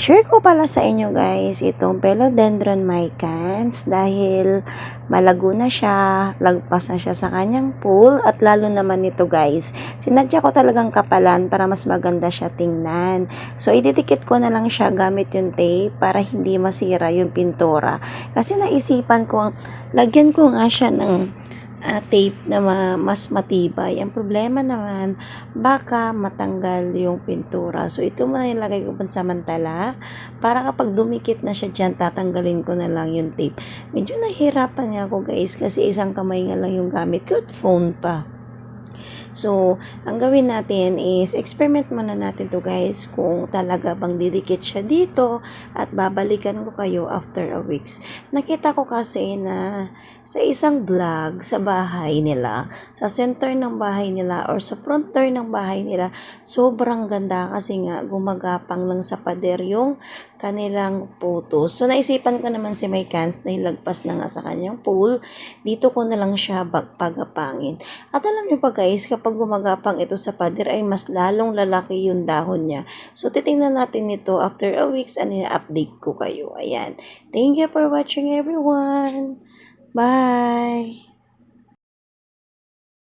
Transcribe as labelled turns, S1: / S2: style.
S1: Share ko pala sa inyo guys itong Philodendron micans dahil malago na siya, lagpas na siya sa kanyang pool at lalo naman ito guys. Sinadya ko talagang kapalan para mas maganda siya tingnan. So ididikit ko na lang siya gamit yung tape para hindi masira yung pintura. Kasi naisipan ko, lagyan ko nga siya ng ah, tape na ma- mas matibay. Ang problema naman, baka matanggal yung pintura. So, ito nilagay ko pansamantala para kapag dumikit na siya dyan, tatanggalin ko na lang yung tape. Medyo nahirapan nga ako guys kasi isang kamay nga lang yung gamit ko phone pa. So, ang gawin natin is experiment muna natin to guys kung talaga bang didikit siya dito at babalikan ko kayo after a weeks. Nakita ko kasi na sa isang vlog sa bahay nila, sa center ng bahay nila or sa front door ng bahay nila, sobrang ganda kasi nga gumagapang lang sa pader yung kanilang photos. So, naisipan ko naman si Maykans na ilagpas na nga sa kanyang pool. Dito ko na lang siya pagpagapangin. At alam niyo pa guys, kapag gumagapang ito sa pader ay mas lalong lalaki yung dahon niya. So, titingnan natin ito after a weeks and update ko kayo. Ayan. Thank you for watching everyone. Bye!